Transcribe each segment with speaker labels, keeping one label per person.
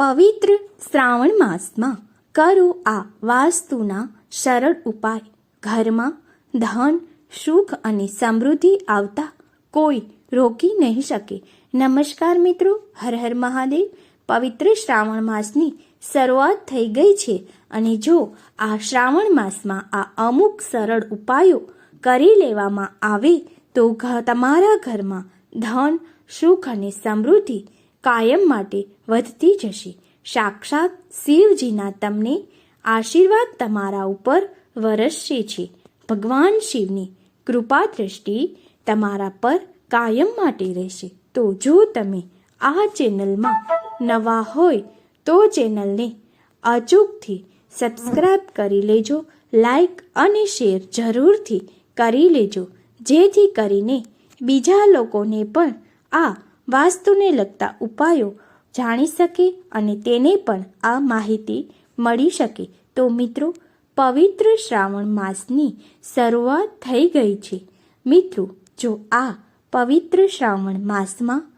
Speaker 1: પવિત્ર શ્રાવણ માસમાં કરો આ વાસ્તુના સરળ ઉપાય. ઘરમાં ધન, સુખ અને સમૃદ્ધિ આવતા કોઈ રોકી નહીં શકે. નમસ્કાર મિત્રો, હર હર મહાદેવ. પવિત્ર શ્રાવણ માસની શરૂઆત થઈ ગઈ છે અને જો આ શ્રાવણ માસમાં આ અમુક સરળ ઉપાયો કરી લેવામાં આવે તો તમારા ઘરમાં ધન, સુખ અને સમૃદ્ધિ કાયમ માટે વધતી જશે. સાક્ષાત શિવજીના તમને આશીર્વાદ તમારા ઉપર વરસશે છે. ભગવાન શિવની કૃપા દ્રષ્ટિ તમારા પર કાયમ માટે રહેશે. તો જો તમે આ ચેનલમાં નવા હોય, તો ચેનલને અચૂકથી સબસ્ક્રાઇબ કરી લેજો, લાઈક અને શેર જરૂરથી કરી લેજો. જેથી કરીને બીજા લોકોને પણ આ વાસ્તુને લગતા ઉપાયો જાણી શકે અને તેને પણ આ માહિતી મળી શકે. તો મિત્રો, પવિત્ર શ્રાવણ માસની શરૂઆત થઈ ગઈ છે. મિત્રો, જો આ પવિત્ર શ્રાવણ માસમાં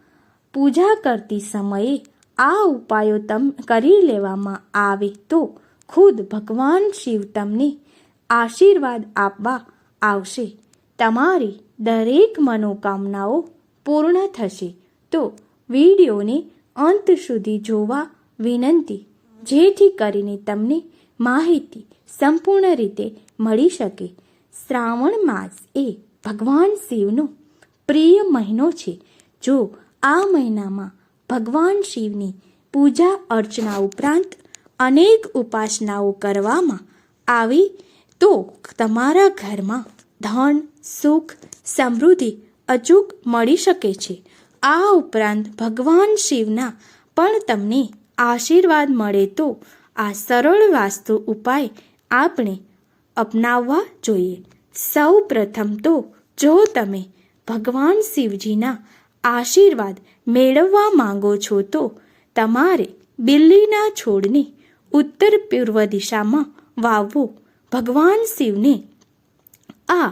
Speaker 1: પૂજા કરતી સમયે આ ઉપાયો તમ, કરી લેવામાં આવે તો ખુદ ભગવાન શિવ તમને આશીર્વાદ આપવા આવશે. તમારી દરેક મનોકામનાઓ પૂર્ણ થશે. તો વિડીયોને અંત સુધી જોવા વિનંતી. જેથી કરીને તમને માહિતી સંપૂર્ણ રીતે મળી શકે. શ્રાવણ માસ એ ભગવાન શિવનો પ્રિય મહિનો છે. જો આ મહિનામાં ભગવાન શિવની પૂજા અર્ચના ઉપરાંત અનેક ઉપાસનાઓ કરવામાં આવી, તો તમારા ઘરમાં ધન, સુખ, સમૃદ્ધિ અચૂક મળી શકે છે. આ ઉપરાંત ભગવાન શિવના પણ તમને આશીર્વાદ મળે તો આ સરળ વાસ્તુ ઉપાય આપણે અપનાવવા જોઈએ. સૌ પ્રથમ તો જો તમે ભગવાન શિવજીના આશીર્વાદ મેળવવા માંગો છો તો તમારે બિલ્લીના છોડને ઉત્તર પૂર્વ દિશામાં વાવવો. ભગવાન શિવને આ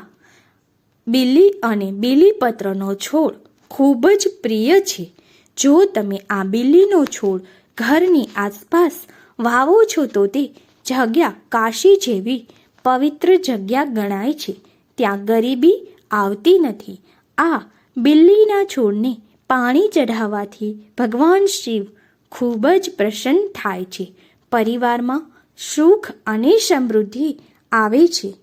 Speaker 1: બિલ્લી અને બીલીપત્રનો છોડ ખૂબ જ પ્રિય છે. જો તમે આ બિલ્લીનો છોડ ઘરની આસપાસ વાવો છો તો તે જગ્યા કાશી જેવી પવિત્ર જગ્યા ગણાય છે. ત્યાં ગરીબી આવતી નથી. આ બિલ્લીના છોડને પાણી ચઢાવવાથી ભગવાન શિવ ખૂબ જ પ્રસન્ન થાય છે. પરિવારમાં સુખ અને સમૃદ્ધિ આવે છે.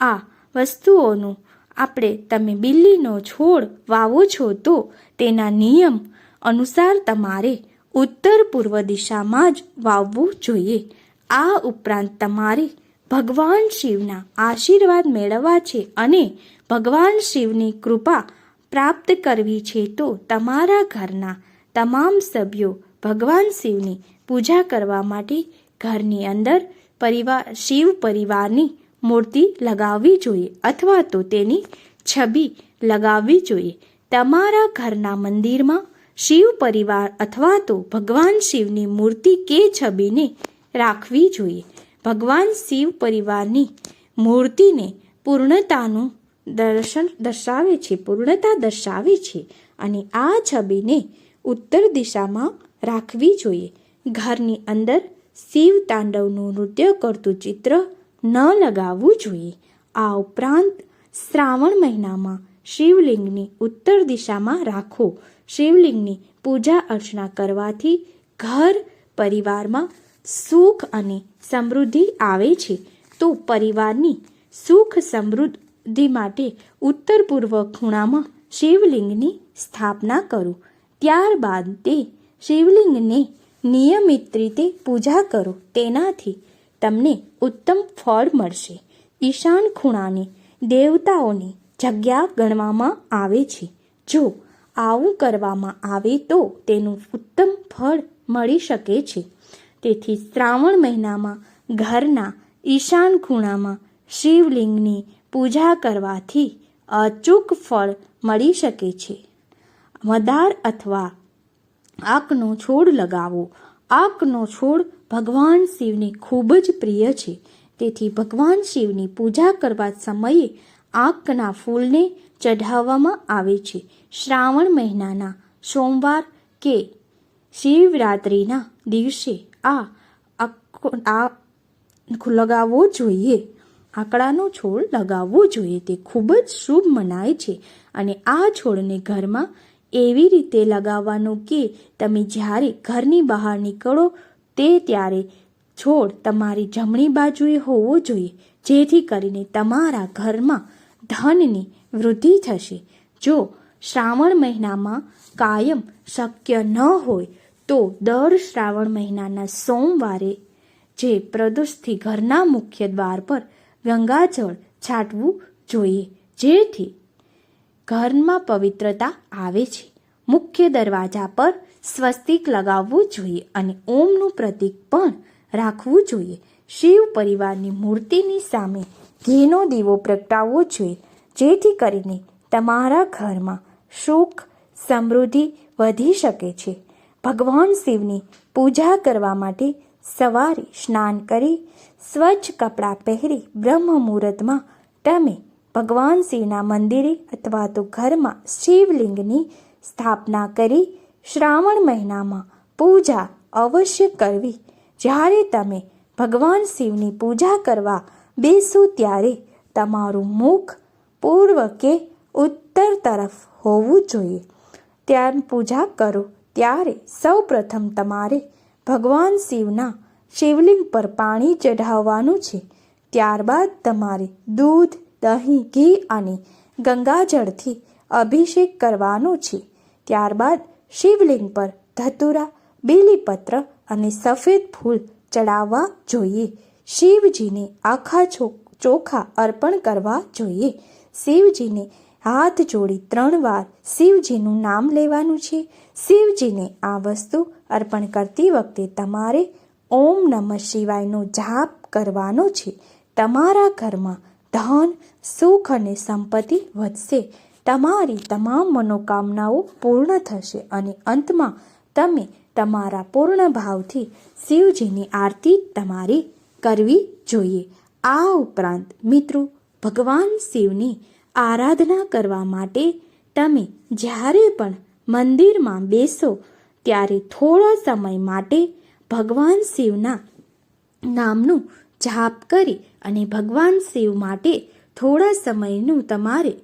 Speaker 1: આ વસ્તુઓનું આપણે તમે બિલ્લીનો છોડ વાવો છો તો તેના નિયમ અનુસાર તમારે ઉત્તર પૂર્વ દિશામાં જ વાવવું જોઈએ. આ ઉપરાંત તમારે ભગવાન શિવના આશીર્વાદ મેળવવા છે અને ભગવાન શિવની કૃપા પ્રાપ્ત કરવી છે તો તમારા ઘરના તમામ સભ્યો ભગવાન શિવની પૂજા કરવા માટે ઘરની અંદર પરિવાર, શિવ પરિવારની મૂર્તિ લગાવવી જોઈએ અથવા તો તેની છબી લગાવવી જોઈએ. તમારા ઘરના મંદિરમાં શિવ પરિવાર અથવા તો ભગવાન શિવની મૂર્તિ કે છબીને રાખવી જોઈએ. ભગવાન શિવ પરિવારની મૂર્તિને પૂર્ણતાનું દર્શન દર્શાવે છે, પૂર્ણતા દર્શાવે છે અને આ છબીને ઉત્તર દિશામાં રાખવી જોઈએ. ઘરની અંદર શિવ તાંડવનું નૃત્ય કરતું ચિત્ર ન લગાવવું જોઈએ. આ ઉપરાંત શ્રાવણ મહિનામાં શિવલિંગની ઉત્તર દિશામાં રાખો. શિવલિંગની પૂજા અર્ચના કરવાથી ઘર, પરિવારમાં સુખ અને સમૃદ્ધિ આવે છે. તો પરિવારની સુખ સમૃદ્ધિ માટે ઉત્તર પૂર્વ ખૂણામાં શિવલિંગની સ્થાપના કરો. ત્યારબાદ તે શિવલિંગને નિયમિત રીતે પૂજા કરો. તેનાથી તમને ઉત્તમ ફળ મળશે. ઈશાન ખૂણાને દેવતાઓની જગ્યા ગણવામાં આવે છે. જો આવું કરવામાં આવે તો તેનું ઉત્તમ ફળ મળી શકે છે. તેથી શ્રાવણ મહિનામાં ઘરના ઈશાન ખૂણામાં શિવલિંગની પૂજા કરવાથી અચૂક ફળ મળી શકે છે. મદાર અથવા આંકનો છોડ લગાવો. આંકનો છોડ ભગવાન શિવને ખૂબ જ પ્રિય છે. તેથી ભગવાન શિવની પૂજા કરવા સમયે આંકના ફૂલને ચઢાવવામાં આવે છે. શ્રાવણ મહિનાના સોમવાર કે શિવરાત્રિના દિવસે આ આ લગાવવો જોઈએ. આકડાનો છોડ લગાવવો જોઈએ. તે ખૂબ જ શુભ મનાય છે. અને આ છોડને ઘરમાં એવી રીતે લગાવવાનો કે તમે જ્યારે ઘરની બહાર નીકળો તે ત્યારે છોડ તમારી જમણી બાજુએ હોવો જોઈએ, જેથી કરીને તમારા ઘરમાં ધનની વૃદ્ધિ થશે. જો શ્રાવણ મહિનામાં કાયમ શક્ય ન હોય, તો દર શ્રાવણ મહિનાના સોમવારે જે પ્રદોષથી ઘરના મુખ્ય દ્વાર પર ગંગાજળ છાંટવું જોઈએ, જેથી ઘરમાં પવિત્રતા આવે છે. મુખ્ય દરવાજા પર સ્વસ્તિક લગાવવું જોઈએ અને ઓમનું પ્રતીક પણ રાખવું જોઈએ. શિવ પરિવારની મૂર્તિની સામે ઘીનો દીવો પ્રગટાવવો જોઈએ. જેથી કરીને તમારા ઘરમાં સુખ, સમૃદ્ધિ વધી શકે છે. ભગવાન શિવની પૂજા કરવા માટે સવારે સ્નાન કરી, સ્વચ્છ કપડાં પહેરી બ્રહ્મ મુહૂર્તમાં તમે ભગવાન શિવના મંદિરે અથવા તો ઘરમાં શિવલિંગની સ્થાપના કરી શ્રાવણ મહિનામાં પૂજા અવશ્ય કરવી. જ્યારે તમે ભગવાન શિવની પૂજા કરવા બેસો ત્યારે તમારું મુખ પૂર્વ કે ઉત્તર તરફ હોવું જોઈએ. ત્યાં પૂજા કરો ત્યારે સૌ પ્રથમ તમારે ભગવાન શિવના શિવલિંગ પર પાણી ચઢાવવાનું છે. ત્યારબાદ તમારે દૂધ, દહીં, ઘી અને ગંગાજળથી અભિષેક કરવાનો છે. ત્યારબાદ શિવલિંગ પર ધતુરા, બીલીપત્ર અને સફેદ ફૂલ ચડાવવા જોઈએ. શિવજીને આખા ચોખા અર્પણ કરવા જોઈએ. શિવજીને હાથ જોડી ત્રણ વાર શિવજીનું નામ લેવાનું છે. શિવજીને આ વસ્તુ અર્પણ કરતી વખતે તમારે ઓમ નમઃ શિવાયનો જાપ કરવાનો છે. તમારા ઘરમાં ધન, સુખ અને સંપત્તિ વધશે. તમારી તમામ મનોકામનાઓ પૂર્ણ થશે અને અંતમાં તમે તમારા પૂર્ણ ભાવથી શિવજીની આરતી તમારે કરવી જોઈએ. આ ઉપરાંત મિત્રો, ભગવાન શિવની આરાધના કરવા માટે તમે જ્યારે પણ મંદિરમાં બેસો, ત્યારે થોડા સમય માટે ભગવાન શિવના નામનું જાપ કરી અને ભગવાન શિવ માટે થોડા સમયનું તમારે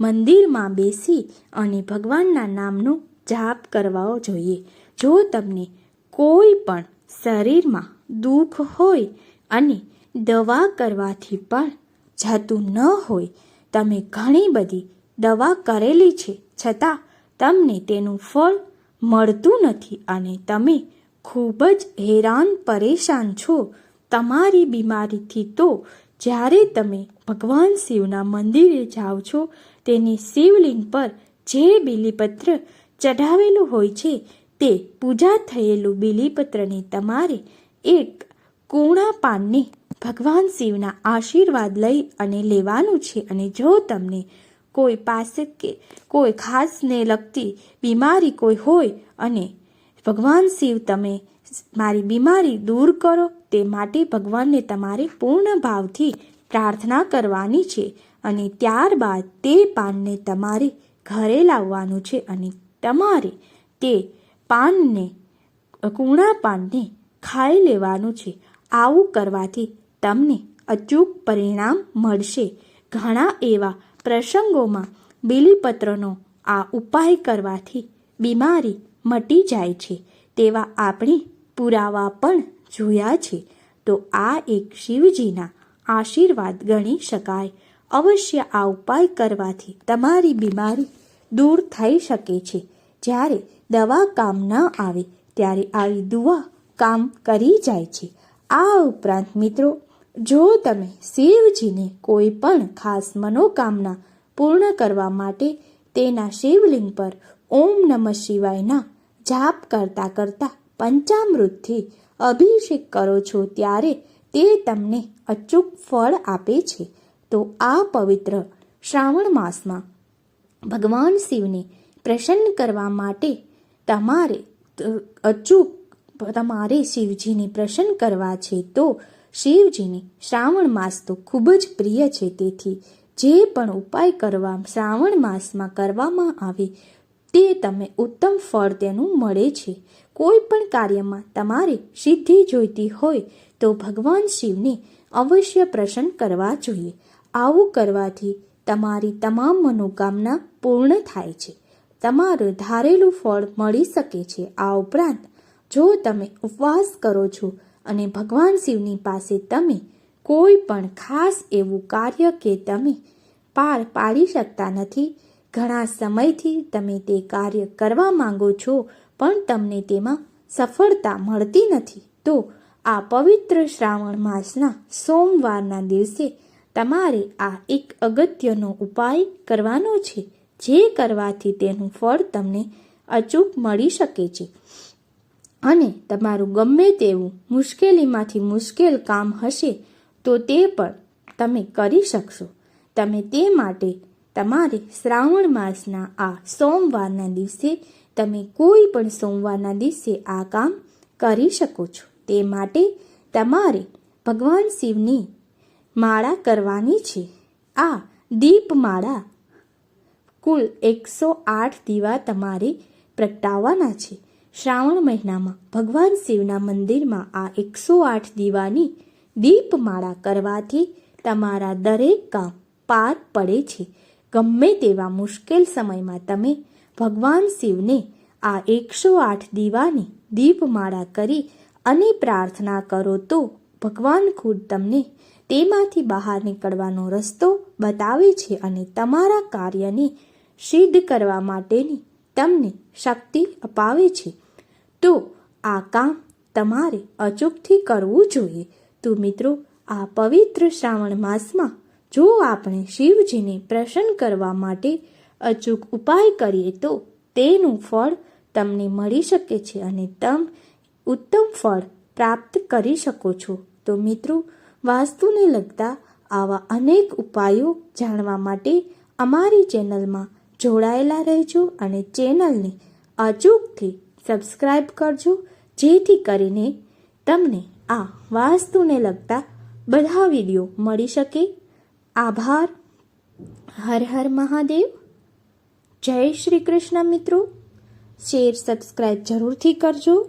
Speaker 1: મંદિરમાં બેસી અને ભગવાનના નામનો જાપ કરવા જોઈએ. જો તમને કોઈ પણ શરીરમાં દુઃખ હોય અને દવા કરવાથી પણ જતું ન હોય, તમે ઘણી બધી દવા કરેલી છે. છતાં તમને તેનું ફળ મળતું નથી અને તમે ખૂબ જ હેરાન પરેશાન છો. તમારી બીમારીથી તો જ્યારે તમે ભગવાન શિવના મંદિરે જાઓ છો, તેની શિવલિંગ પર જે બિલીપત્ર ચઢાવેલું હોય છે, તે પૂજા થયેલું બિલીપત્રને તમારે એક કૂણા પાનને ભગવાન શિવના આશીર્વાદ લઈ અને લેવાનું છે. અને જો તમને કોઈ પાસે કે કોઈ ખાસને લગતી બીમારી કોઈ હોય અને ભગવાન શિવ તમે મારી બીમારી દૂર કરો, તે માટે ભગવાનને તમારે પૂર્ણ ભાવથી પ્રાર્થના કરવાની છે અને ત્યારબાદ તે પાનને તમારે ઘરે લાવવાનું છે અને તમારે તે પાનને, કૂણા પાનને ખાઈ લેવાનું છે. આવું કરવાથી તમને અચૂક પરિણામ મળશે. ઘણા એવા પ્રસંગોમાં બીલીપત્રનો આ ઉપાય કરવાથી બીમારી મટી જાય છે. તેવા આપણે પુરાવા પણ જોયા છે. તો આ એક શિવજીના આશીર્વાદ ગણી શકાય. અવશ્ય આ ઉપાય કરવાથી તમારી બીમારી દૂર થઈ શકે છે. જ્યારે દવા કામ ન આવે, ત્યારે આવી દુઆ કામ કરી જાય છે. આ ઉપરાંત મિત્રો, જો તમે શિવજીને કોઈ પણ ખાસ મનોકામના પૂર્ણ કરવા માટે તેના શિવલિંગ પર ઓમ નમઃ શિવાયના જાપ કરતા કરતા પંચામૃતથી અભિષેક કરો છો, ત્યારે તે તમને અચૂક ફળ આપે છે. તો આ પવિત્ર શ્રાવણ માસમાં ભગવાન શિવને પ્રસન્ન કરવા માટે તમારે અચૂક તમારે શિવજીને પ્રસન્ન કરવા છે તો શિવજીને શ્રાવણ માસ તો ખૂબ જ પ્રિય છે. તેથી જે પણ ઉપાય કરવા શ્રાવણ માસમાં કરવામાં આવે તે તમે ઉત્તમ ફળ તેનું મળે છે. કોઈ પણ કાર્યમાં તમારે સિદ્ધિ જોઈતી હોય તો ભગવાન શિવને અવશ્ય પ્રસન્ન કરવા જોઈએ. આવું કરવાથી તમારી તમામ મનોકામના પૂર્ણ થાય છે. તમારું ધારેલું ફળ મળી શકે છે. આ ઉપરાંત, જો તમે ઉપવાસ કરો છો અને ભગવાન શિવની પાસે તમે કોઈ પણ ખાસ એવું કાર્ય કે તમે પાર પાડી શકતા નથી, ઘણા સમયથી તમે તે કાર્ય કરવા માંગો છો, પણ તમને તેમાં સફળતા મળતી નથી, તો આ પવિત્ર શ્રાવણ માસના સોમવારના દિવસે તમારે આ એક અગત્યનો ઉપાય કરવાનો છે, જે કરવાથી તેનું ફળ તમને અચૂક મળી શકે છે. અને તમારું ગમે તેવું મુશ્કેલીમાંથી મુશ્કેલ કામ હશે, તો તે પણ તમે કરી શકશો. તમે તે માટે તમારે શ્રાવણ માસના આ સોમવારના દિવસે તમે કોઈ પણ સોમવારના દિવસે આ કામ કરી શકો છો. તે માટે તમારે ભગવાન શિવની માળા કરવાની છે. આ દીપમાળા કુલ એકસો આઠ દીવા તમારે પ્રગટાવવાના છે. શ્રાવણ મહિનામાં ભગવાન શિવના મંદિરમાં આ એકસો આઠ દીવાની દીપમાળા કરવાથી તમારા દરેક કામ પાર પડે છે. ગમે તેવા મુશ્કેલ સમયમાં તમે ભગવાન શિવને આ એકસો આઠ દીવાની દીપમાળા કરી અને પ્રાર્થના કરો તો ભગવાન ખુદ તમને તેમાંથી બહાર નીકળવાનો રસ્તો બતાવે છે અને તમારા કાર્યને સિદ્ધ કરવા માટેની તમને શક્તિ અપાવે છે. તો આ કામ તમારે અચૂકથી કરવું જોઈએ. તો મિત્રો, આ પવિત્ર શ્રાવણ માસમાં જો આપણે શિવજીને પ્રસન્ન કરવા માટે અચૂક ઉપાય કરીએ તો તેનું ફળ તમને મળી શકે છે અને તમ ઉત્તમ ફળ પ્રાપ્ત કરી શકો છો. તો મિત્રો, વાસ્તુને લગતા આવા અનેક ઉપાયો જાણવા માટે અમારી ચેનલમાં જોડાયેલા રહેજો અને ચેનલને અચૂકથી સબસ્ક્રાઈબ કરજો, જેથી કરીને તમને આ વાસ્તુને લગતા બધા વીડિયો મળી શકે. આભાર. હર હર મહાદેવ. જય શ્રી કૃષ્ણ મિત્રો. શેર સબસ્ક્રાઈબ જરૂરથી કરજો.